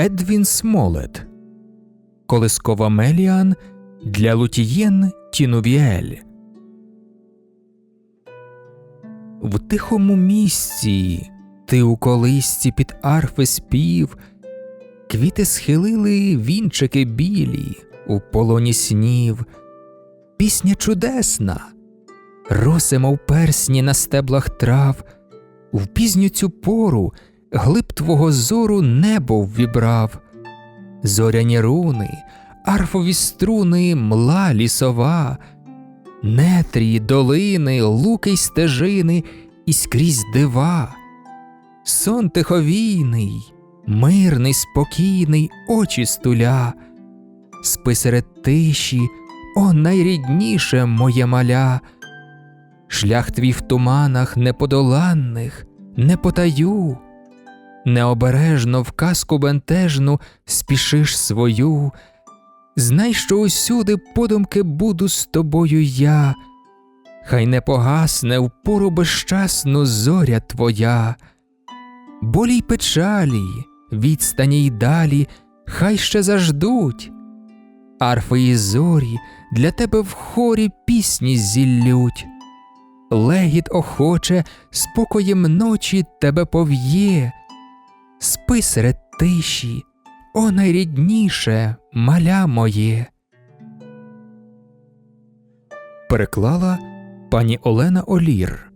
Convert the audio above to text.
Едвін Смолет Колискова Меліан для Лутієн Тінувіель. В тихому місці ти у колисці під арфи спів, квіти схилили вінчики білі у полоні снів, пісня чудесна, роси, мов персні на стеблах трав, в пізню цю пору глиб твого зору небо ввібрав, зоряні руни, арфові струни, мла лісова, нетрі, долини, луки й стежини і скрізь дива. Сон тиховійний, мирний, спокійний, очі стуля, спи серед тиші, о найрідніше моє маля, шлях твій в туманах неподоланних, не потаю, необережно в казку бентежну спішиш свою, знай, що усюди подумки буду з тобою я, хай не погасне в пору безщасну зоря твоя, болі й печалі, відстані й далі, хай ще заждуть. Арфи і зорі для тебе в хорі пісні зіллють. Легіт охоче, спокоєм ночі тебе пов'є, спи серед тиші, о найрідніше, маля моє. Переклала пані Олена Олір.